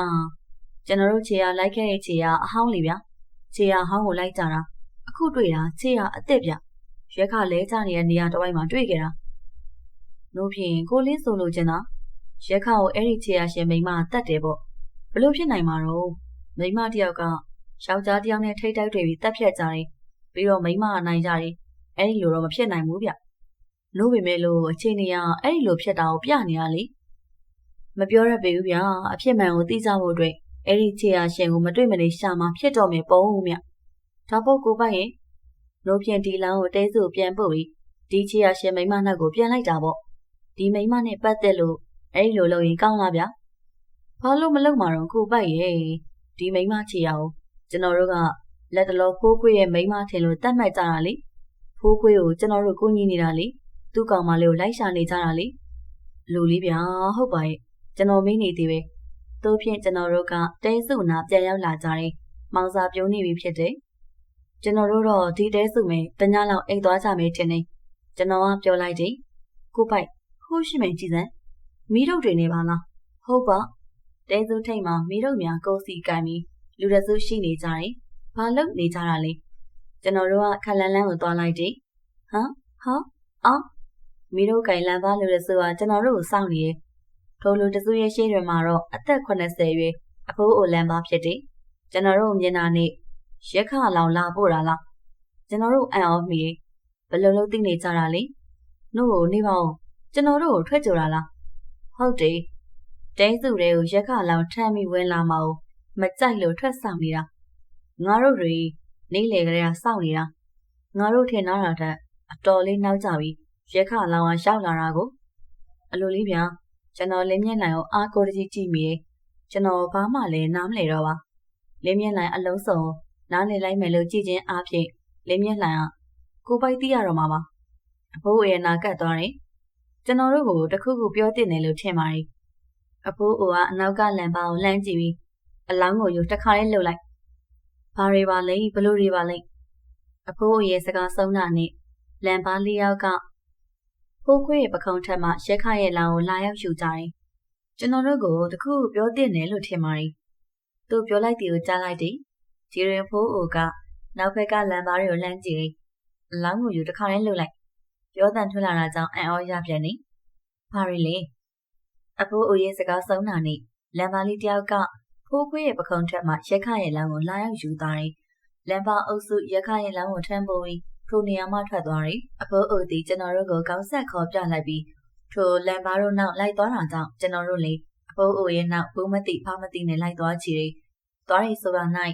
အာကျွန်တော်တို့ခြေရလိုက်ခဲ့တဲ့ခြေရအဟောင်းလေဗျာခြေရဟောင်းကိုလိုက်ကြတာအခုတွေ့တာခြေရအစ်စ်ဗျရွက်ခလဲကြနေတဲ့နေရာတစ်ဝိုက်မှာတွေ့ခဲ့တာလို့ဖြင့်ကိုလေးဆိုလို့ချင်တာရက်ခကိုအဲ့ဒီခြေရရှင်မိမတတ်တယ်ပေါ့ဘလို့ဖြစ်နိုင်မှာတော့မိမတယောက်ကယောက်ျားတယောက်နဲ့ထိတ်တိုက်တွေပြီးတက်ဖြတ်ကြတယ်ပြီးတော့မိမကနိုင်ကြတယ်အဲ့ဒီလိုတော့မဖြစ်နိုင်ဘူးဗျလို့ပေမဲ့လို့အချိန်ကြီးကအဲ့ဒီလိုဖြစ်တာကိုပြနေရလေ မပြောရပေဘူးဗျာအဖြစ်မှန်ကိုသိကြဖို့အတွက်အဲ့ဒီခြေရရှင်ကိုမတွေ့မနေရှာမှဖြစ်တော့မယ်ပုံဦးမြဒါပုတ်ကိုပိုက်ရင်လို့ဖြင့်ဒီလောင်းကိုတဲစုပြန်ပုတ်ပြီးဒီခြေရရှင်မိမနှက်ကိုပြန်လိုက်တာပေါ့ဒီမိမနဲ့ပတ်သက်လို့အဲ့ဒီလိုလုပ်ရင်ကောင်းလားဗျဘာလို့မလုပ်မှာတော့ကိုပိုက်ရဲ့ဒီမိမခြေရအောင်ကျွန်တော်တို့ကလက်တလောဖိုးခွေရဲ့မိမထင်လို့တတ်မှတ်ကြတာလေဖိုးခွေကိုကျွန်တော်တို့ကိုညီနေတာလေသူ့ကောင်မလေးကိုလိုက်ရှာနေကြတာလေလူလေးဗျာဟုတ်ပါရဲ့ ကျွန်တော်မင်းနေသေးပဲတို့ဖြင့်ကျွန်တော်တို့ကတဲစုနာပြန်ရောက်လာကြတယ်မောင်စာပြုံးနေပြီဖြစ်တယ်ကျွန်တော်တို့တော့ဒီတဲစုမယ်တညလောက်အိတ်သွားကြမယ်ထင်တယ်ကျွန်တော်ကပြောလိုက်တယ်ကိုပိုက်ဟိုးရှိမယ်ကြည်စမ်းမီးတို့တွေနေပါလားဟုတ်ပါတဲစုထိတ်မှာမီးတို့များကိုစီကင်ပြီးလူရစုရှိနေကြတယ်ဘာလုပ်နေကြတာလဲကျွန်တော်တို့ကခလန်းလန်းကိုသွားလိုက်တယ်ဟမ်ဟာအော်မီးတို့ကင်လန်းပါလူရစုကကျွန်တော်တို့ကိုစောင့်နေတယ် ထိုလူတစုရဲ့ရှေ့တွေမှာတော့အသက်80ရွယ်အဖိုးအိုလန်ပါဖြစ်တယ်ကျွန်တော်တို့မြင်တာနဲ့ရက်ခလောင်လာပို့တာလားကျွန်တော်တို့အံ့ဩမိဘယ်လိုလုပ်သိနေကြတာလဲနှုတ်ကိုနေပါဦးကျွန်တော်တို့ကိုထွက်ကြတာလားဟုတ်တယ်တဲစုတွေကိုရက်ခလောင်ထမ်းပြီးဝင်လာမအောင်မကြိုက်လို့ထွက်ဆောင်နေတာငါတို့တွေနေလေကလေးကစောင့်နေတာငါတို့ထင်တာတဲ့အတော်လေးနောက်ကြပြီးရက်ခလောင်ကရောက်လာတာကိုအလိုလေးဗျာ ကျွန်တော်လင်းမျက်နှာကိုအားကိုးတကြီးကြည့်မိတယ်ကျွန်တော်ဘာမှလည်းနားမလည်တော့ပါလင်းမျက်နှာအလုံးစုံနားလည်လိုက်မယ်လို့ကြည်ချင်းအားဖြင့်လင်းမျက်နှာကကိုပိုက်သိရတော့မှာပါအဖိုးရဲ့နာကတ်သွားတယ်ကျွန်တော်တို့ကိုတခုခုပြောတင်တယ်လို့ထင်ပါတယ်အဖိုးအိုကအနောက်ကလန်ပါကိုလှမ်းကြည့်ပြီးအလောင်းကိုယူတစ်ခါလေးလှုပ်လိုက်ဘာတွေပါလဲဘလို့တွေပါလဲအဖိုးအိုရဲ့စကားဆုံးတာနဲ့လန်ပါလေးယောက်က ဖိုးခွေးရဲ့ပခုံးထက်မှရက်ခရဲ့လောင်ကိုလာရောက်ယူကြတယ်ကျွန်တော်တို့ကိုတခုပြောတင်တယ်လို့ထင်ပါတယ်သူပြောလိုက်တယ်ကိုကြားလိုက်တယ်ဂျီရင်ဖိုးအိုကနောက်ဘက်ကလန်ပါတွေကိုလှမ်းကြည့်အလောင်းကိုယူတစ်ခါလေးလှုပ်လိုက်ပြောတန်ထွက်လာတာကြောင့်အံ့ဩရပြန်နေဘာရီလဲအဖိုးအိုရဲ့စကားဆုံးတာနဲ့လန်ပါလေးတယောက်ကဖိုးခွေးရဲ့ပခုံးထက်မှရက်ခရဲ့လောင်းကိုလာရောက်ယူသွားတယ်လန်ပါအုပ်စုရက်ခရဲ့လောင်းကိုထမ်းပိုးပြီး ထိုနေရာမှထွက်သွားတယ်အဖိုးအိုသည်ကျွန်တော်တို့ကိုကောင်းဆက်ခေါ်ပြလိုက်ပြီးထိုလန်ပါတို့နောက်လိုက်သွားတာကြောင့်ကျွန်တော်တို့လည်းအဖိုးအိုရဲ့နောက်ဘူးမသိဖားမသိနဲ့လိုက်သွားချီတယ်သွားရီဆိုတာ၌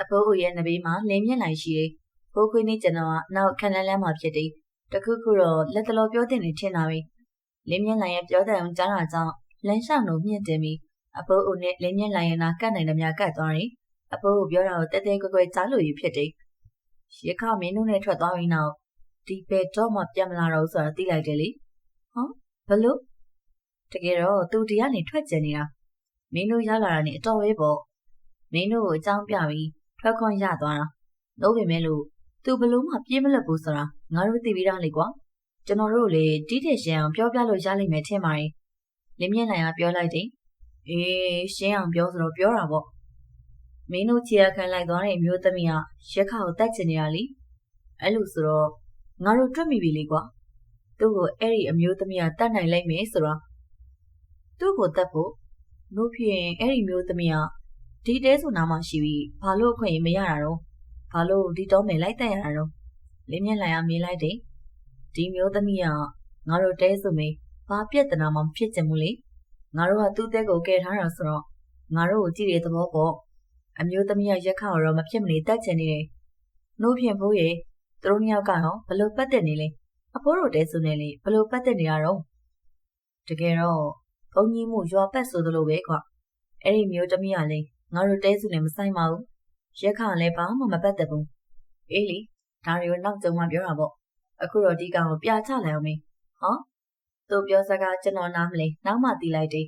အဖိုးအိုရဲ့နဘေးမှာလင်းမြင့်လိုက်ရှိတယ်ဖိုးခွေးနဲ့ကျွန်တော်ကနောက်ခန်းလန်းလန်းမှာဖြစ်တယ်တခုခုတော့လက်တလောပြောတင်နေထင်တာပဲလင်းမြင့်လိုက်ရဲ့ပြောတဲ့အောင်ကြားတာကြောင့်လမ်းလျှောက်လို့မြင့်တင်ပြီးအဖိုးအိုနဲ့လင်းမြင့်လိုက်ရဲ့နာကတ်နိုင်တဲ့များကတ်သွားတယ်အဖိုးကိုပြောတာကိုတဲတဲကွယ်ကွယ်ကြားလို့ရဖြစ်တယ် ရခမင်းတို့နဲ့ထွက်သွားပြီးနောက်ဒီဘက်တော့မှပြန်မလာတော့ဆိုတာသိလိုက်တယ်လေဟောဘလို့တကယ်တော့သူဒီကနေထွက်ကျင်နေတာမင်းတို့ရောက်လာတာနဲ့အတော်ပဲပေါ့မင်းတို့ကိုအကြောင်းပြပြီးထွက်ခွင့်ရသွားတာလို့ပေမဲ့လို့သူဘလို့မှပြေးမလွတ်ဘူးဆိုတာငါတို့သိပြီးသားလေကွာကျွန်တော်တို့လေတီးတဲ့ရှင်းအောင်ပြောပြလို့ရလိမ့်မယ်ထင်ပါတယ်လင်းမြင့်နိုင်ကပြောလိုက်တယ်အေးရှင်းအောင်ပြောဆိုတော့ပြောတာပေါ့ မင်းတို့ခြေရခံလိုက်သွားတဲ့အမျိုးသမီးကရက်ခါကိုတတ်ချင်နေတာလीအဲ့လိုဆိုတော့ငါတို့တွေ့မိပြီလေကွာသူ့ကိုအဲ့ဒီအမျိုးသမီးကတတ်နိုင်လိုက်မယ်ဆိုတော့သူ့ကိုတတ်ဖို့လို့ဖြစ်ရင်အဲ့ဒီမျိုးသမီးကဒီတဲဆိုနာမှရှိပြီးဘာလို့အခွင့်အရေးမရတာတော့ဘာလို့ဒီတော့မယ်လိုက်တတ်ရတာတော့လင်းမြင့်လိုက်ရမေးလိုက်တယ်ဒီမျိုးသမီးကငါတို့တဲဆိုမေးဘာပြက်တနာမှမဖြစ်ချင်ဘူးလေငါတို့ကသူ့တဲကိုကယ်ထားတာဆိုတော့ငါတို့ကိုကြည့်တဲ့သဘောပေါ့ အမျိုးသမီးကရက်ခါတော့မဖြစ်မနေတတ်ချင်နေတယ်နှိုးဖြင့်ဖိုးရေသူတို့နှစ်ယောက်ကတော့ဘလို့ပတ်သက်နေလဲအဖိုးတို့တဲဆိုနေလေဘလို့ပတ်သက်နေရတော့တကယ်တော့ဘုံကြီးမှုရွာပတ်ဆိုသလိုပဲကွာအဲ့ဒီမျိုးသမီးကလေငါတို့တဲစုနဲ့မဆိုင်ပါဘူးရက်ခါလည်းဘာမှမပတ်သက်ဘူးအေးလေဒါတွေကိုနောက်ကြုံမှပြောတာပေါ့အခုတော့ဒီကောင်ကိုပြချလိုက်အောင်မေးဟောသူပြောစကားကျွန်တော်နားမလဲနောက်မှတီးလိုက်တယ်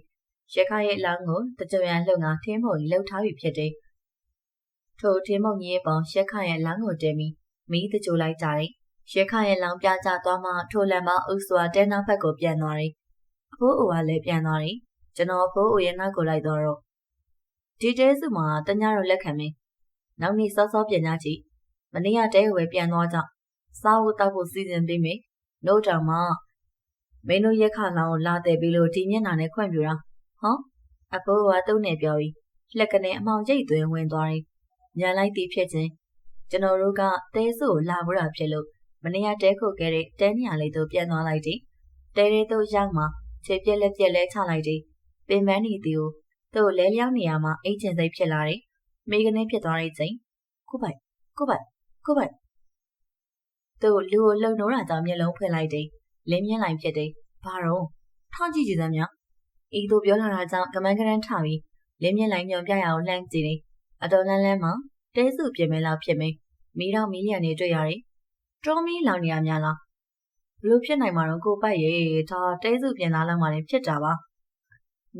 ရက်ခါရဲ့အလောင်းကိုတကြွရန်လှုပ်ငါထင်းဖို့လှုပ်ထားပြီဖြစ်တယ် ထိုထင်းမုံကြီးရဲ့ပေါင်ရက်ခရဲ့လမ်းကိုတဲပြီးမီးတကြိုလိုက်ကြတယ်။ရက်ခရဲ့လောင်ပြကျသွားမှထိုလမ်းမအုပ်စွာတဲနောက်ဘက်ကိုပြန်သွားတယ်။အဖိုးအိုကလည်းပြန်သွားတယ်။ကျွန်တော်အဖိုးအိုရဲ့နောက်ကိုလိုက်တော့ဒီတဲစုမှာတညတော့လက်ခံမင်းနောက်နေ့စောစောပြန်ကြကြည့်မနေ့ကတဲကိုပဲပြန်သွားကြစားဖို့တောက်ဖို့စီစဉ်ပေးမယ်လို့တောင်မှမင်းတို့ရက်ခလောင်ကိုလာတဲ့ပြီးလို့ဒီမျက်နှာနဲ့ခွင့်ပြတာဟောအဖိုးကတုံးနေပြောပြီးလက်ကနေအမောင်ရိတ်သွင်းဝင်သွားတယ် ညလိုက်တီးဖြစ်ခြင်းကျွန်တော်တို့ကတဲစုကိုလာဖို့တာဖြစ်လို့မနေ့ကတဲခုတ်ခဲ့တဲ့တဲနေရာလေးတို့ပြန်သွားလိုက်တယ်တဲတဲတို့ရောက်မှခြေပြက်လက်ပြက်လဲချလိုက်တယ်ပင်ပန်းနေသူကိုသူ့လဲလျောင်းနေရမှာအိတ်ချင်စိတ်ဖြစ်လာတယ်မိကနေဖြစ်သွားတဲ့ချိန်ကိုပိုက်ကိုပိုက်ကိုပိုက်သူ့လူကိုလုံနိုးတာကြောင့်မျက်လုံးဖွင့်လိုက်တယ်လင်းမြင့်လိုက်ဖြစ်တယ်ဘာတော့ထောင်းကြည့်ကြည့်စမ်းများဤသူပြောလာတာကြောင့်ကမန်းကရန်ထပြီးလင်းမြင့်လိုက်ညွန်ပြရအောင်လှမ်းကြည့်တယ် အတော်လန်းလန်းမှာတဲစုပြင်မဲလောက်ဖြစ်မယ်မီးတော့မီးလျံနေတွေ့ရတယ်တွန်းမီးလောင်နေရများလားဘလို့ဖြစ်နိုင်မှာတော့ကိုပိုက်ရေဒါတဲစုပြင်လာလောက်မှလည်းဖြစ်တာပါ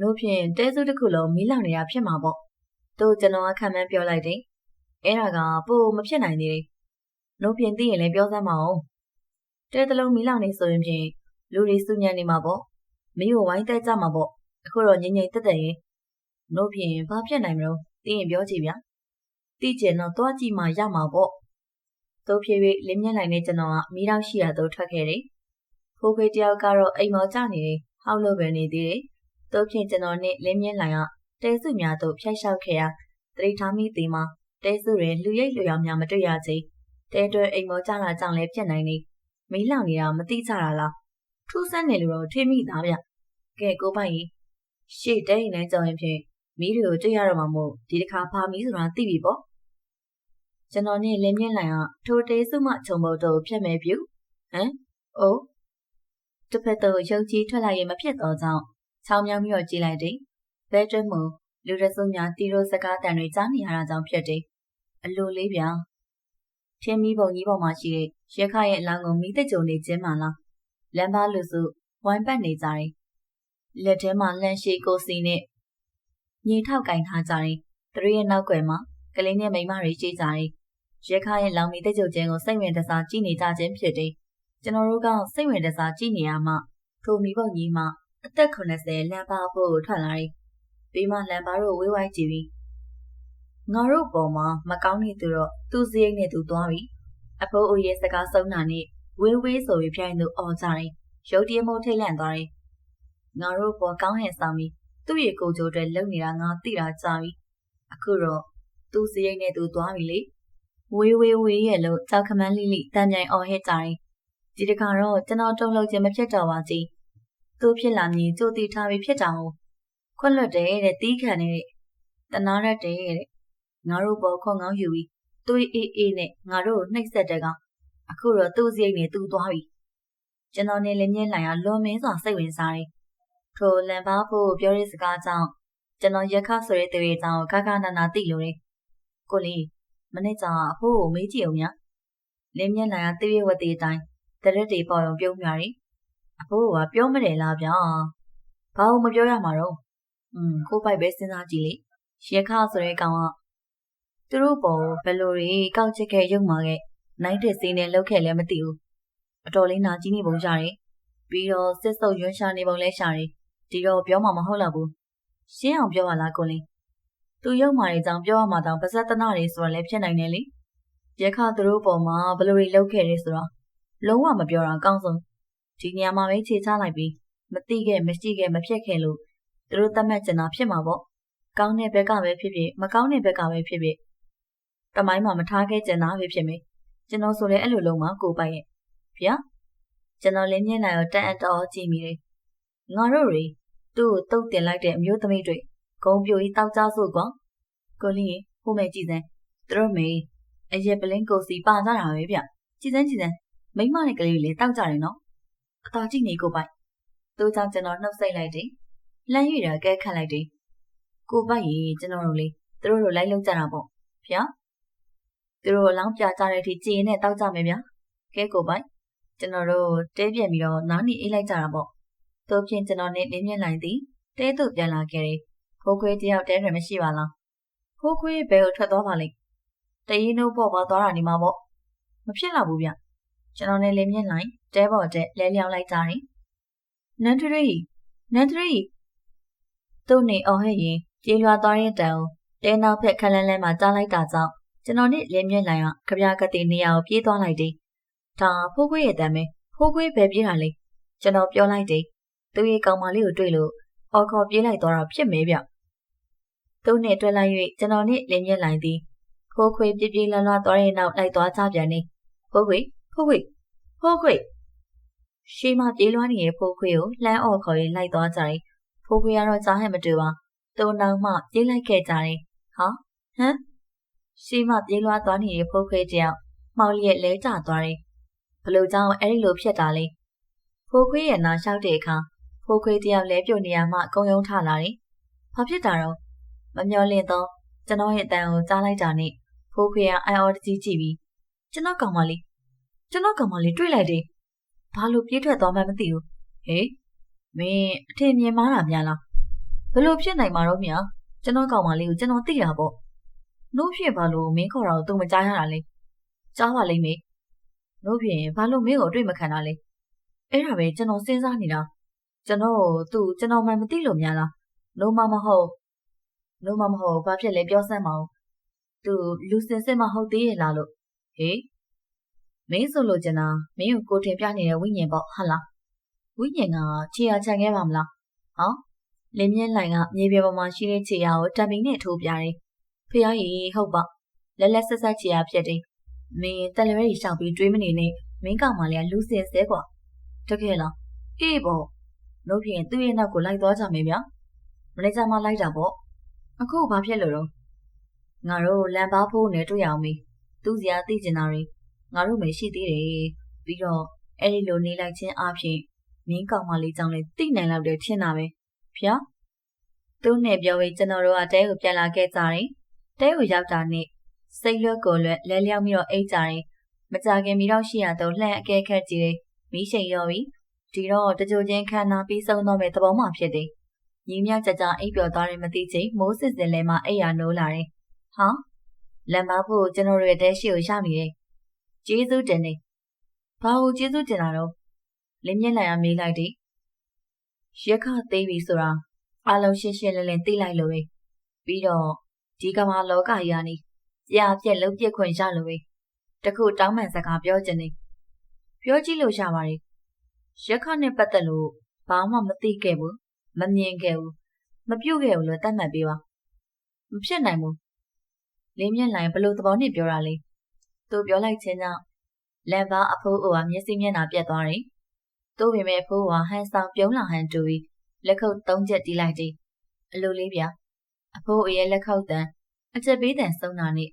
လို့ဖြင့်တဲစုတစ်ခုလုံးမီးလောင်နေတာဖြစ်မှာပေါ့တို့ကျွန်တော်ကခံမှန်းပြောလိုက်တယ်အဲ့ဒါကပို့မဖြစ်နိုင်သေးတယ်လို့ဖြင့်သိရင်လည်းပြောစမ်းမအောင်တဲတလုံးမီးလောင်နေဆိုရင်ဖြင့်လူတွေစုညံနေမှာပေါ့မီးကိုဝိုင်းတက်ကြမှာပေါ့အခုတော့ငြိမ်ငြိမ်တက်တက်ရင်လို့ဖြင့်ဘာဖြစ်နိုင်မလို့ သိရင်ပြောကြည့်ဗျာသိကျင်တော့သွားကြည့်မှရမှာပေါ့တို့ဖြည်းဖြည်းလင်းမြင့်လိုက်တဲ့ကျွန်တော်ကမီးတောက်ရှိရတော့ထွက်ခဲ့တယ်ဖိုးခွေးတယောက်ကတော့အိမ်မော်ကျနေတယ်ဟောက်လို့ပဲနေသေးတယ်တို့ဖြင့်ကျွန်တော်နဲ့လင်းမြင့်လိုင်ကတဲစုများတို့ဖျက်လျှောက်ခဲ့ရာတရိထားမိသေးမှာတဲစုတွေလူရိတ်လူရောင်များမတွေ့ရချင်းတဲတွဲအိမ်မော်ကျလာကြောင်လဲပြက်နိုင်နေမီးလောင်နေတာမသိကြတာလားထူးဆန်းတယ်လို့တော့ထွေးမိသားဗျကဲကိုပိုင်ကြီးရှေ့တဲရင်လည်းကြောင်ရင်ဖြင့် မီးတွေကိုတွေ့ရတော့မှာမို့ဒီတစ်ခါဖာမီးဆိုတာသိပြီပေါ့ကျွန်တော်နဲ့လင်းမြင့်လိုင်ကထိုတဲစုမှခြုံဖို့တော့ဖြတ်မဲ့ပြူဟမ်အိုးတစ်ဖက်တော့ရုပ်ကြီးထွက်လာရင်မဖြစ်တော့ကြောင်းချောင်းမြောင်းမြော့ကြည့်လိုက်တယ်ဘဲတွဲမှုလူရစုံများတီရိုစကားတန်တွေကြားနေရတာကြောင့်ဖြစ်တယ်အလိုလေးဗျာထင်းမီးပုံကြီးပေါ်မှာရှိတဲ့ရဲခရဲ့အလောင်းကိုမိသက်ကြုံနေခြင်းမှလားလမ်းပါလူစုဝိုင်းပတ်နေကြတယ်လက်ထဲမှာလှန်ရှိကိုစီနဲ့ ညီထောက်ကင်ထားကြတယ်သူတို့ရဲ့နောက်ွယ်မှာကလေးနဲ့မိန်းမတွေရှိကြတယ်ရဲခရဲ့လောင်မီသက်ကြုံခြင်းကိုစိတ်ဝင်တစားကြည့်နေကြခြင်းဖြစ်တယ်ကျွန်တော်တို့ကစိတ်ဝင်တစားကြည့်နေရမှထိုမိဘကြီးမှအသက်80လမ်းပါဖို့ထွက်လာတယ်ပြီးမှလမ်းပါတို့ဝေးဝိုင်းကြည့်ပြီးငါတို့ပေါ်မှာမကောင်းနေသူတော့သူ့စရိတ်နဲ့သူသွားပြီအဖိုးအိုရဲ့စကားဆုံးတာနဲ့ဝေးဝေးဆိုပြီးပြိုင်သူအော်ကြတယ်ရုတ်တရက်မို့ထိတ်လန့်သွားတယ်ငါတို့ပေါ်ကောင်းဟန်ဆောင်ပြီး သူ့ရဲ့ကိုကြိုအတွက်လုံနေတာငါသိတာကြာပြီအခုတော့သူ့စရိတ်နဲ့သူသွားပြီလေဝေးဝေးဝေးရဲ့လို့ကြောက်ခမန်းလိလိတန်မြိုင်အော်ဟစ်ကြတယ်ဒီတခါတော့ကျွန်တော်တုံ့လောက်ခြင်းမဖြစ်တော့ပါကြီးသူဖြစ်လာမည်ကြိုတည်ထားပြီးဖြစ်တာကိုခွင့်လွတ်တယ်တဲ့တီးခံနေတဲ့တနာရက်တဲ့တဲ့ငါတို့ပေါ်ခွန်ကောင်းယူပြီးသွေးအေးအေးနဲ့ငါတို့ကိုနှိပ်စက်တဲ့ကောင်အခုတော့သူ့စရိတ်နဲ့သူ့သွားပြီကျွန်တော်နေလည်းမြင်လိုက်ရလွန်မင်းစွာစိတ်ဝင်စားတယ် ထိုလန်ပါဖို့ပြောတဲ့စကားကြောင့်ကျွန်တော်ရက်ခဆိုတဲ့သူရဲ့အကြောင်းကိုခါခါနာနာသိလို့လေကိုလေးမနေ့ကအဖိုးကိုမေးကြည့်အောင်ညာလင်းမြင်လိုက်ရသူ့ရဲ့ဝတ်သေးအတိုင်းတရက်တွေပေါ်အောင်ပြုံးမြတယ်အဖိုးကပြောမတယ်လားဗျာဘာလို့မပြောရမှာတော့อืมကိုပိုက်ပဲစဉ်းစားကြည့်လေရက်ခဆိုတဲ့ကောင်ကသူတို့ပေါ်ဘယ်လိုတွေကောက်ချက်ခဲ့ရုံမှာခဲ့နိုင်တဲ့စီးနဲ့လောက်ခဲ့လဲမသိဘူးအတော်လေးနာကြီးနေပုံရတယ်ပြီးတော့စစ်စုပ်ရွှန်းရှာနေပုံလဲရှာတယ် ဒီတော့ပြောမှမဟုတ်တော့ဘူးရှင်းအောင်ပြောပါလားကိုလင်းသူရုံမာတွေကြောင့်ပြောရမှာတောင်ပါဇက်တနာတွေဆိုတော့လည်းဖြစ်နိုင်တယ်လေရက်ခသူတို့ပေါ်မှာဘယ်လိုတွေလောက်ခဲ့လဲဆိုတော့လုံးဝမပြောတာအကောင်းဆုံးဒီနေရာမှာပဲခြေချလိုက်ပြီးမတိခဲ့မရှိခဲ့မဖြစ်ခဲ့လို့သူတို့သတ်မှတ်ကျင်တာဖြစ်မှာပေါ့ကောင်းတဲ့ဘက်ကပဲဖြစ်ဖြစ်မကောင်းတဲ့ဘက်ကပဲဖြစ်ဖြစ်တမိုင်းမှာမထားခဲ့ကျင်တာပဲဖြစ်မယ်ကျွန်တော်ဆိုလည်းအဲ့လိုလုံးမှာကိုပိုက်ရဲ့ဗျာကျွန်တော်လည်းမျက်နှာရောတန်အတော်ကြည့်မိတယ်ငါတို့တွေ သူ့ကိုတုတ်တင်လိုက်တဲ့အမျိုးသမီးတွေဂုံပြိုကြီးတောက်ကြစို့ကွာကိုလင်းဟိုမဲ့ကြည့်စမ်းသူတို့မေအရက်ပလင်းကိုစီပါကြတာပဲဗျကြည့်စမ်းကြည့်စမ်းမိမနဲ့ကလေးလေးတောက်ကြတယ်နော်အသာကြည့်နေကိုပိုက်သူကြောင့်ကျွန်တော်နှုတ်ဆက်လိုက်တယ်လှမ်းရတာကဲခတ်လိုက်တယ်ကိုပိုက်ရေကျွန်တော်တို့လေသူတို့လိုလိုက်လုံးကြတာပေါ့ဗျာသူတို့အလောင်းပြကြတဲ့အထိကြည်ရင်နဲ့တောက်ကြမယ်ဗျာကဲကိုပိုက်ကျွန်တော်တို့တဲပြက်ပြီးတော့နားနေအေးလိုက်ကြတာပေါ့ တို့ဖြင့်ကျွန်တော်နဲ့လင်းမြင့်လိုက်သည်တဲသို့ပြန်လာခဲ့တယ်ဖိုးခွေးတယောက်တဲရမရှိပါလားဖိုးခွေးဘယ်ကိုထွက်သွားပါလိမ့်တရင်တို့ပေါ်ပါသွားတာနေမှာပေါ့မဖြစ်တော့ဘူးဗျကျွန်တော်နဲ့လင်းမြင့်လိုက်တဲပေါ်တက်လဲလျောင်းလိုက်ကြတယ်နန်ထရီနန်ထရီတို့နေအော်ဟဲ့ရင်ပြေးလွှာသွားရင်တန်တဲနောက်ဖက်ခက်လန်းလန်းမှာကြားလိုက်တာကြောင့်ကျွန်တော်နဲ့လင်းမြင့်လိုင်ကကြပြကတိနေရာကိုပြေးသွားလိုက်တယ်။ဒါဖိုးခွေးရဲ့တမ်းပဲဖိုးခွေးပဲပြေးတာလေ။ကျွန်တော်ပြောလိုက်တယ်။ သူရဲ့ကောင်မလေးကိုတွေ့လို့အော်ခေါ်ပြေးလိုက်တော့တာဖြစ်မဲဗျ။သူနဲ့တွေ့လိုက်၍ကျွန်တော်နဲ့လင်းမြင့်လိုင်သည်ဖိုးခွေးပြေးပြေးလွှားလွှားသွားတဲ့နောက်လိုက်သွားကြပြန်နေ။ဖိုးခွေးဖိုးခွေးဖိုးခွေးရှေးမပြေးလွှားနေတဲ့ဖိုးခွေးကိုလှမ်းအော်ခေါ်၍လိုက်သွားကြတယ်။ဖိုးခွေးကတော့ကြားဟဲ့မတူပါ။သူ့နောက်မှပြေးလိုက်ခဲ့ကြတယ်။ဟာဟမ်ရှေးမပြေးလွှားသွားနေတဲ့ဖိုးခွေးတယောက်မှောင်လျက်လဲကျသွားတယ်။ဘလို့ကြောင့်အဲ့ဒီလိုဖြစ်တာလဲ။ဖိုးခွေးရဲ့နာလျှောက်တဲ့အခါ ဖိုးခွေးတယောက်လဲပြုတ်နေရမှကုံယုံထလာတယ်။ဘာဖြစ်တာတော့မမျော်လင့်တော့ကျွန်တော်ရဲ့အတန်ကိုကြားလိုက်တာနဲ့ဖိုးခွေးကအံ့ဩတကြီးကြည့်ပြီးကျွန်တော်ကောင်မလေးကျွန်တော်ကောင်မလေးတွေ့လိုက်တယ်။ဘာလို့ပြေးထွက်သွားမှမသိဘူး။ဟေးမင်းအထင်မြင်မားတာများလား။ဘလို့ဖြစ်နိုင်မှာတော့မြာကျွန်တော်ကောင်မလေးကိုကျွန်တော်သိတာပေါ့။နို့ဖြစ်ဘာလို့မင်းခေါ်တာကိုသူမကြားရတာလဲ။ကြားပါလိမ့်မေ။နို့ဖြစ်ဘာလို့မင်းကိုအတွေ့မခံတာလဲ။အဲ့ဒါပဲကျွန်တော်စဉ်းစားနေတာ။ ကျွန်တော်သူ့ကျွန်တော်မှမသိလို့များလား။နို့မမဟုတ်နို့မမဟုတ်ဘာဖြစ်လဲပြောစမ်းမအောင်။သူလူစင်စစ်မဟုတ်သေးရဲ့လားလို့ဟေးမင်းဆိုလို့ကျင်တာမင်းကိုကိုတင်ပြနေတဲ့ဝိညာဉ်ပေါ့ဟာလားဝိညာဉ်ကခြေရချန်ခဲ့ပါမလားဟောလင်းမြင့်လိုင်ကမြေပြင်ပေါ်မှာရှိတဲ့ခြေရကိုတံပီနဲ့ထိုးပြတယ်ဖះကြီးဟုတ်ပါလက်လက်ဆက်ဆက်ခြေရဖြစ်တယ်မင်းတက်လွဲကြီးရှောက်ပြီးတွေးမနေနဲ့မင်းကောင်မလေးကလူစင်စဲကွာတကယ်လားအေးပေါ့ လို့ဖြင့်သူ့ရဲ့နောက်ကိုလိုက်သွားကြမယ်ဗျာမနေ့ကမှလိုက်တာပေါ့အခုဘာဖြစ်လို့တော့ငါတို့လမ်းပါဖို့နဲ့တွေ့ရအောင်မေးသူ့စရာသိကျင်တာတွေငါတို့မေရှိသေးတယ်ပြီးတော့အဲ့ဒီလိုနေလိုက်ခြင်းအပြင်မင်းကောင်မလေးကြောင့်လည်းသိနိုင်လောက်တယ်ထင်တာပဲဖျားသူ့နဲ့ပြောပြီးကျွန်တော်တို့ကတဲကိုပြန်လာခဲ့ကြတယ်တဲကိုရောက်တာနဲ့စိတ်လွတ်ကိုလွတ်လဲလျောက်ပြီးတော့အိတ်ကြတယ်မကြခင်မီတော့ရှိရတော့လှမ်းအကဲခတ်ကြည့်တယ်မိရှိန်ရောပြီး ဒီတော့တကြိုချင်းခန္ဓာပြီးဆုံးတော့မဲ့သဘောမှဖြစ်တယ်ညီမြကြကြအိပ်ပျော်သွားတယ်မသိချင်းမိုးစစ်စင်လဲမှအိပ်ရနိုးလာတယ်ဟာလမ်းမဖို့ကျွန်တော်တို့ရဲ့တဲရှိကိုရောက်နေတယ်ကျေးဇူးတင်နေဘာလို့ကျေးဇူးတင်တာတော့လင်းမြင့်လိုက်ရမေးလိုက်တယ်ရခသေးပြီဆိုတာအလုံးရှင်းရှင်းလင်းလင်းသိလိုက်လို့ပဲပြီးတော့ဒီကမ္ဘာလောကကြီးကနေပြာပြက်လုံးပြက်ခွင့်ရလို့ပဲတခုတောင်းပန်စကားပြောချင်နေပြောကြည့်လို့ရပါတယ် ရခနဲ့ပတ်သက်လို့ဘာမှမသိခဲ့ဘူးမမြင်ခဲ့ဘူးမပြုတ်ခဲ့ဘူးလို့တတ်မှတ်ပေးပါမဖြစ်နိုင်ဘူးလင်းမြင့်လိုက်ဘလို့သဘောနဲ့ပြောတာလဲသူပြောလိုက်ခြင်းကြောင့်လန်ပါအဖိုးအိုကမျက်စိမျက်နှာပြတ်သွားတယ်။သို့ပေမဲ့အဖိုးကဟန်ဆောင်ပြုံးလာဟန်တူပြီးလက်ခုပ်သုံးချက်တီးလိုက်တယ်။အလိုလေးဗျာ။အဖိုးအိုရဲ့လက်ခုပ်တန်အချက်ပေးတန်ဆုံးတာနဲ့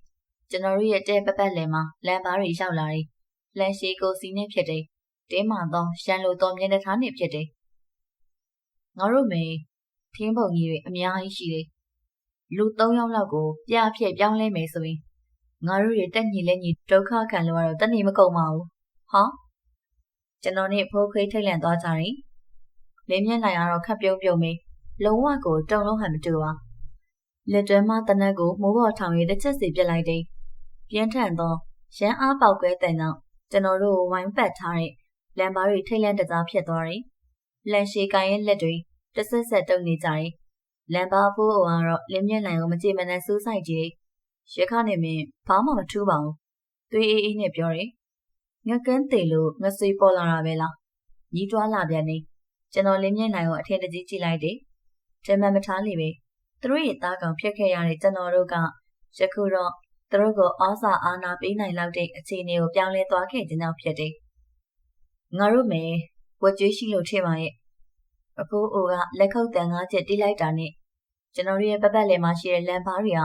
ကျွန်တော်တို့ရဲ့တဲပပတ်လယ်မှာလန်ပါတွေရောက်လာတယ်။လန်ရှိကိုစီနဲ့ဖြစ်တယ်။ တင်းမာသောရှမ်းလိုတော်မြင်တဲ့ထားနဲ့ဖြစ်တယ်။ငါတို့မေထင်းပုံကြီးတွေအများကြီးရှိတယ်။လူ၃ယောက်လောက်ကိုပြအဖြစ်ပြောင်းလဲမယ်ဆိုရင်ငါတို့တွေတက်ညီလက်ညီဒုက္ခခံလို့ရတော့တဏှိမကုန်ပါဘူးဟောကျွန်တော်နဲ့ဖိုးခွေးထိတ်လန့်သွားကြတယ်လင်းမြင့်နိုင်ကတော့ခပ်ပြုံးပြုံးမေးလုံးဝကိုတုံလုံးဟန်မတူပါလက်တွဲမှတနက်ကိုမိုးပေါ်ထောင်ရတစ်ချက်စီပြစ်လိုက်တယ်ပြင်းထန်သောရန်အားပေါက်ကွဲတဲ့ကြောင့်ကျွန်တော်တို့ဝိုင်းပတ်ထားတဲ့ လမ်းပါးတွေထိတ်လန့်တကြားဖြစ်သွားတယ်လန်ရှည်ကိုင်ရဲ့လက်တွေတဆက်ဆက်တုံနေကြတယ်လမ်းပါဖိုးအိုကတော့လင်းမြင့်နိုင်ကိုမကြည့်မနှံစူးစိုက်ကြည့်ရခနဲ့မင်းဘာမှမထူးပါဘူး။သွေးအေးအေးနဲ့ပြောတယ်။ငကန်းတေလို့ငဆွေပေါ်လာတာပဲလား။ညီးတွားလာပြန်နေ။ကျွန်တော်လင်းမြင့်နိုင်ကိုအထင်တကြီးကြည့်လိုက်တယ်။ကျမမထားလိပဲ။သူတို့ရဲ့သားကောင်ဖြစ်ခဲ့ရတဲ့ကျွန်တော်တို့ကယခုတော့သူတို့ကိုအာစာအာနာပေးနိုင်လောက်တဲ့အခြေအနေကိုပြောင်းလဲသွားခဲ့ခြင်းကြောင့်ဖြစ်တယ်။ ငါတို့မယ်ဝတ်ကြွေးရှိလို့ထင်ပါရဲ့။အဖိုးအိုကလက်ခုပ်တန်ကားချက်တီးလိုက်တာနဲ့ကျွန်တော်ရဲ့ပတ်ပတ်လည်မှာရှိတဲ့လမ်းပါးတွေက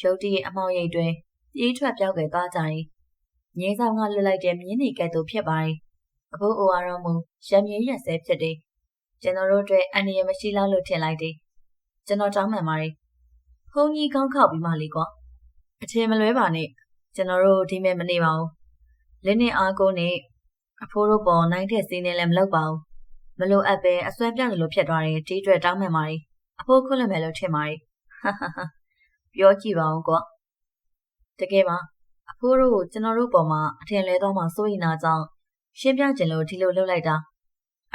ရုတ်တရက်အမောင်ရိပ်တွင်ပြေးထွက်ပြောက်ခဲ့သွားကြ၏။ငင်းဆောင်ကလွတ်လိုက်တဲ့မြင်းနေကဲ့သို့ဖြစ်ပါ၏။အဖိုးအိုအားတော်မူရံမြင်းရက်ဆဲဖြစ်တယ်။ကျွန်တော်တို့အတွက်အန္တရာယ်မရှိလောက်လို့ထင်လိုက်တယ်။ကျွန်တော်တောင်းပန်ပါတယ်။ဖုန်းကြီးကောင်းခောက်ပြီးမှလေကွာ။အထင်မလွဲပါနဲ့။ကျွန်တော်တို့ဒီမဲ့မနေပါဘူး။လက်နဲ့အားကိုနဲ့ အဖိုးတို့ပေါ်နိုင်တဲ့စီးနေလည်းမလုပ်ပါဘူး။မလိုအပ်ပဲအစွမ်းပြောင်းလို့ဖြစ်သွားတယ်ဒီအတွက်တောင်းပန်ပါတယ်။အဖိုးခွင့်လွှတ်မယ်လို့ထင်ပါတယ်။ဟာဟာဟာပြောကြည့်ပါဦးကွာတကယ်ပါအဖိုးတို့ကိုကျွန်တော်တို့ပေါ်မှာအထင်လဲတော့မှစိုးရင်နာကြောင့်ရှင်းပြခြင်းလို့ဒီလိုလုပ်လိုက်တာ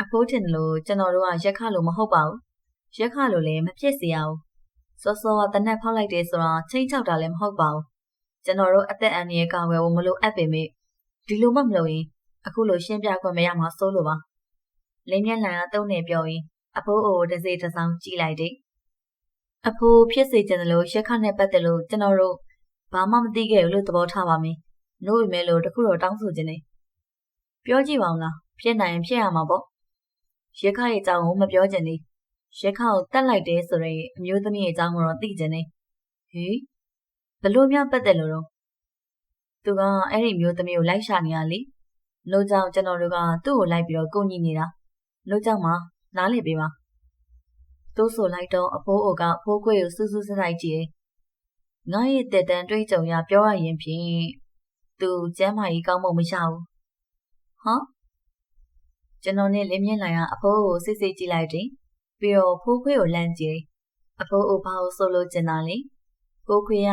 အဖိုးထင်လို့ကျွန်တော်တို့ကရက်ခလို့မဟုတ်ပါဘူးရက်ခလို့လည်းမဖြစ်စေရဘူးစောစောကတနက်ဖောက်လိုက်တယ်ဆိုတာချိန်ချောက်တာလည်းမဟုတ်ပါဘူးကျွန်တော်တို့အသက်အန္တရာယ်ကာဝယ်ဖို့မလိုအပ်ပေမဲ့ဒီလိုမှမလုပ်ရင် အခုလိုရှင်းပြခွင့်မရမှာစိုးလို့ပါလင်းမြက်လန်ကတုံးနေပြောရင်အဖိုးအိုတစ်စေတစ်စောင်းကြည့်လိုက်တယ်အဖိုးဖြစ်စေချင်တယ်လို့ရက်ခနဲ့ပတ်သက်လို့ကျွန်တော်တို့ဘာမှမသိခဲ့ဘူးလို့သဘောထားပါမယ်နို့ပေမဲ့လို့တခုတော့တောင်းဆိုခြင်းနေပြောကြည့်ပါဦးလားဖြစ်နိုင်ရင်ဖြစ်ရမှာပေါ့ရက်ခရဲ့အကြောင်းကိုမပြောချင်သေးရက်ခကိုတတ်လိုက်တယ်ဆိုရင်အမျိုးသမီးရဲ့အကြောင်းကိုတော့သိချင်နေဟေးဘလို့များပတ်သက်လို့တော့သူကအဲ့ဒီမျိုးသမီးကိုလိုက်ရှာနေရလေ လို့ကြောင့်ကျွန်တော်တို့ကသူ့ကိုလိုက်ပြီးတော့ကိုညီနေတာလို့ကြောင့်မှနားလေပေးပါသူဆိုလိုက်တော့အဖိုးအိုကဖိုးခွေကိုစူးစူးစိုက်ကြည့်ငါရဲ့တက်တန်တွေးကြုံရပြောရရင်ဖြင့်သူကျမ်းမာရေးကောင်းမှုမရဘူးဟောကျွန်တော်နဲ့လင်းမြင့်လိုက်ကအဖိုးကိုစစ်စစ်ကြည့်လိုက်တယ်ပြီးတော့ဖိုးခွေကိုလမ်းကြည့်အဖိုးအိုဘာကိုဆိုလို့ကျင်တာလဲဖိုးခွေက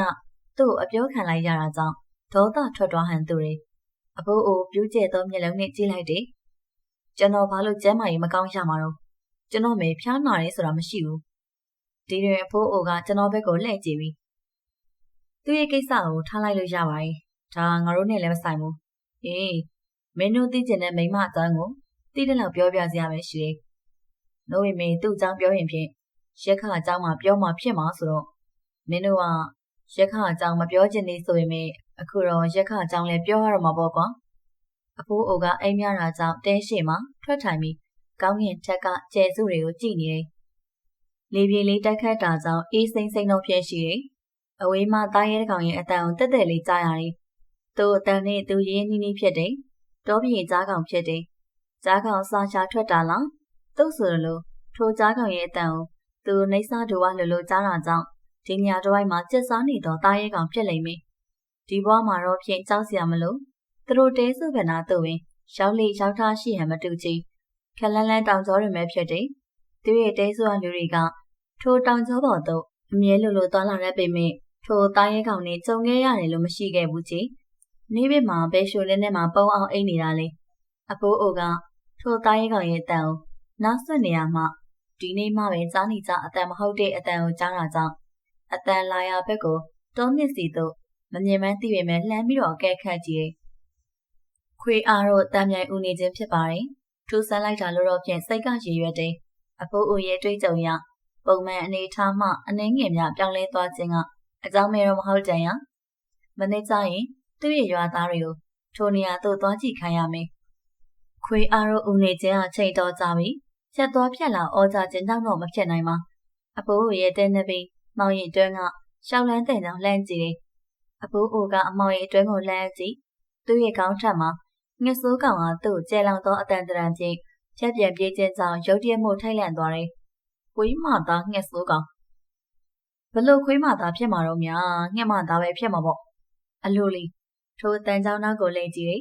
သူ့ကိုအပြောခံလိုက်ရတာကြောင့်ဒေါသထွက်သွားဟန်သူတွေ အဖိုးအိုပြူးကျဲသောမျက်လုံးနဲ့ကြည့်လိုက်တယ်ကျွန်တော်ဘာလို့ကျမ်းမာရေးမကောင်းရမှာတော့ကျွန်တော်မေဖျားနာရဲဆိုတာမရှိဘူးဒီတွင်အဖိုးအိုကကျွန်တော်ဘက်ကိုလှည့်ကြည့်ပြီးသူ့ရဲ့ကိစ္စကိုထားလိုက်လို့ရပါတယ်ဒါငါတို့နဲ့လည်းမဆိုင်ဘူးအေးမင်းတို့သိကျင်တဲ့မိမအကြောင်းကိုသိတဲ့လောက်ပြောပြစရာပဲရှိတယ်နို့ဝေမေသူ့အကြောင်းပြောရင်ဖြင့်ရက်ခအကြောင်းမှပြောမှဖြစ်မှာဆိုတော့မင်းတို့ကရက်ခအကြောင်းမပြောချင်သေးဆိုပေမဲ့ အခုတော့ရက်ခအကြောင်းလည်းပြောရတော့မှာပေါ့ကွာအဖိုးအိုကအိမ်မြတာကြောင့်တဲရှိမှထွက်ထိုင်ပြီးကောင်းကင်ထက်ကကျဲစုတွေကိုကြည့်နေတယ်လေပြေလေးတိုက်ခတ်တာကြောင့်အေးစိမ့်စိမ့်တော့ဖြစ်ရှိတယ်အဝေးမှတားရဲကောင်ရဲ့အတန်ကိုတက်တက်လေးကြားရတယ်သူ့အတန်နဲ့သူရင်းနှီးနှီးဖြစ်တယ်တောပြေကြားကောင်ဖြစ်တယ်ကြားကောင်စာချထွက်တာလားသူ့ဆိုလိုထိုကြားကောင်ရဲ့အတန်ကိုသူနှိမ့်စားတူဝလိုလိုကြားတာကြောင့်ဒီညတစ်ဝိုက်မှာကျက်စားနေတော့တားရဲကောင်ဖြစ်လိမ့်မယ် ဒီဘွားမှာတော့ဖြင့်ကြောက်စရာမလိုသူတို့တဲစုကနာသူ့ဝင်ရောက်လေရောက်ထားရှိဟန်မတူချီခလန်းလန်းတောင်ကျောတွေမဲ့ဖြစ်တယ်သူရဲ့တဲစုကလူတွေကထိုတောင်ကျောပေါ်သို့အမြဲလိုလိုသွားလာရပေမဲ့ထိုတားရဲကောင်နဲ့ကြုံခဲ့ရတယ်လို့မရှိခဲ့ဘူးချီနေဘက်မှာဘဲရှိုလင်းထဲမှာပုံအောင်အိတ်နေတာလေအဖိုးအိုကထိုတားရဲကောင်ရဲ့အတန်ကိုနောက်ဆက်နေရမှဒီနေ့မှပဲကြားနေကြအတန်မဟုတ်တဲ့အတန်ကိုကြားတာကြောင့်အတန်လာရဘက်ကိုတုံးနှစ်စီသို့ မမြင်မှန်းသိပေမဲ့လှမ်းပြီးတော့အကဲခတ်ကြည့်။ခွေအားတော့တမ်းမြိုင်ဦးနေခြင်းဖြစ်ပါတယ်။ထူဆန်းလိုက်တာလို့တော့ဖြင့်စိတ်ကရည်ရွယ်တယ်။အဖိုးအိုရဲ့တွေးကြုံရပုံမှန်အနေထားမှအနှင်းငယ်များပြောင်းလဲသွားခြင်းကအကြောင်းမဲတော့မဟုတ်ကြရ။မနေ့ကျရင်သူ့ရဲ့ရွာသားတွေကိုထိုနေရာသို့သွားကြည့်ခိုင်းရမယ်။ခွေအားတော့ဦးနေခြင်းအချိန်တော်ကြပြီ။ဖြတ်သွားဖြတ်လာဩဇာခြင်းတောင်းတော့မဖြစ်နိုင်ပါ။အဖိုးအိုရဲ့တဲနေပြီးမောင်ရင်တွန်းကရှောင်းလန်းတဲ့ကြောင်လှမ်းကြည့် အဖိုးအိုကအမောင်ရဲ့အတွင်းကိုလှမ်းကြည့်သူ့ရဲ့ခေါင်းထက်မှာငှက်ဆိုးကောင်ကသူ့ကျဲလောင်သောအတန်တရံဖြင့်ဖြတ်ပြန်ပြေးခြင်းကြောင့်ရုတ်တရက်မှုထိုက်လန့်သွားတယ်။ခွေးမသားငှက်ဆိုးကောင်ဘလို့ခွေးမသားဖြစ်မှာတော့များငှက်မသားပဲဖြစ်မှာပေါ့။အလိုလီထိုအတန်ကြောင်နောက်ကိုလိမ့်ကြည့်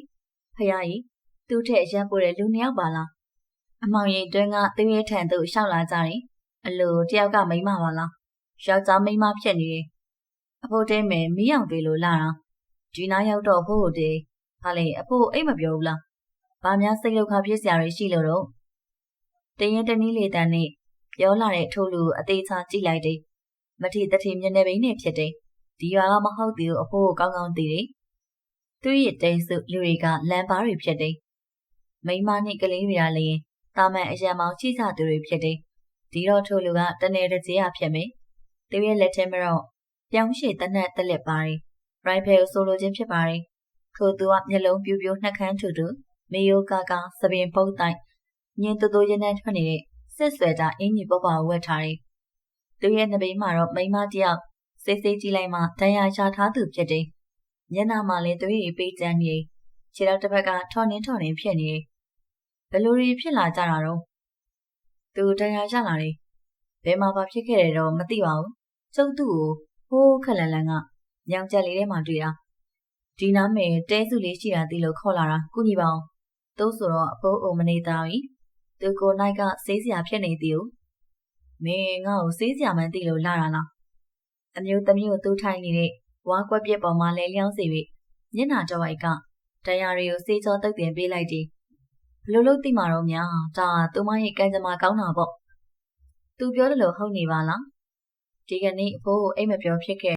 ဖယားကြီးသူ့ထက်အရက်ပိုတဲ့လူနှစ်ယောက်ပါလား။အမောင်ရင်တွင်းကသူ့ရဲ့ထံသို့ရှောက်လာကြတယ်။အလိုတယောက်ကမိမပါလား။ယောက်ျားမိမဖြစ်နေတယ် အဖိုးတဲမယ်မီးအောင်တွေလို့လာတာဒီနားရောက်တော့အဖိုးကိုတေးဟာလေအဖိုးအိတ်မပြောဘူးလားဘာများစိတ်လောက်ခဖြစ်စရာတွေရှိလို့တော့တရင်တနည်းလေတန်နဲ့ပြောလာတဲ့ထိုးလူအသေးချာကြည့်လိုက်တယ်မထီတထီမျက်နှာပိန်းနဲ့ဖြစ်တယ်ဒီရွာကမဟုတ်သေးဘူးအဖိုးကိုကောင်းကောင်းသိတယ်သူ့ရဲ့တိန်စုလူတွေကလမ်းပါတွေဖြစ်တယ်မိမနဲ့ကလေးတွေကလည်းတာမန်အရန်မောင်ချိချသူတွေဖြစ်တယ်ဒီတော့ထိုးလူကတနေတကြေးရဖြစ်မယ်သူရဲ့လက်ထဲမှာတော့ ပြောင်းရှည်တနက်တက်လက်ပါတယ်။ရိုင်ဖယ်ကိုဆိုလိုခြင်းဖြစ်ပါတယ်။ထိုသူကမျက်လုံးပြူးပြူးနှက်ခမ်းထူထူမေယိုကာကာစပင်ပုတ်တိုင်ညင်တူတူရင်းနဲ့ထွက်နေတဲ့စစ်ဆွဲတာအင်ကြီးပေါ်ပါဝတ်ထားတယ်။သူရဲ့နှပိမှာတော့မိမတယောက်စိတ်စိတ်ကြည့်လိုက်မှတန်ရာရှာထားသူဖြစ်တယ်။မျက်နှာမှာလည်းသူရဲ့ပေးချမ်းနေခြေထောက်တစ်ဖက်ကထော်နှင်းထော်နှင်းဖြစ်နေတယ်။ဘလို့ရီဖြစ်လာကြတာတော့သူတန်ရာရှာလာတယ်။ဘယ်မှာဘာဖြစ်ခဲ့တယ်တော့မသိပါဘူး။ကျုပ်သူ့ကို ဟိုးခက်လန်လန်ကညောင်ချက်လေးထဲမှာတွေ့တာဒီနားမယ်တဲစုလေးရှိတာသိလို့ခေါ်လာတာကုညီပါအောင်သို့ဆိုတော့အဖိုးအိုမနေသားပြီသူကိုနိုင်ကစေးစရာဖြစ်နေသေး ਉ မင်းငါ့ကိုစေးစရာမှန်းသိလို့လာတာလားအမျိုးသမီးကိုသူ့ထိုင်နေတဲ့ဝါကွက်ပြက်ပေါ်မှာလဲလျောင်းစီပြီးမျက်နှာတော့အိုက်ကတရားရီကိုစေးချောတုတ်တင်ပေးလိုက်တယ်ဘလို့လို့သိမှာတော့များဒါသူမရဲ့ကံကြမ္မာကောင်းတာပေါ့သူပြောတယ်လို့ဟုတ်နေပါလား ဒီကနေ့အဖိုးကိုအိမ်မပြောဖြစ်ခဲ့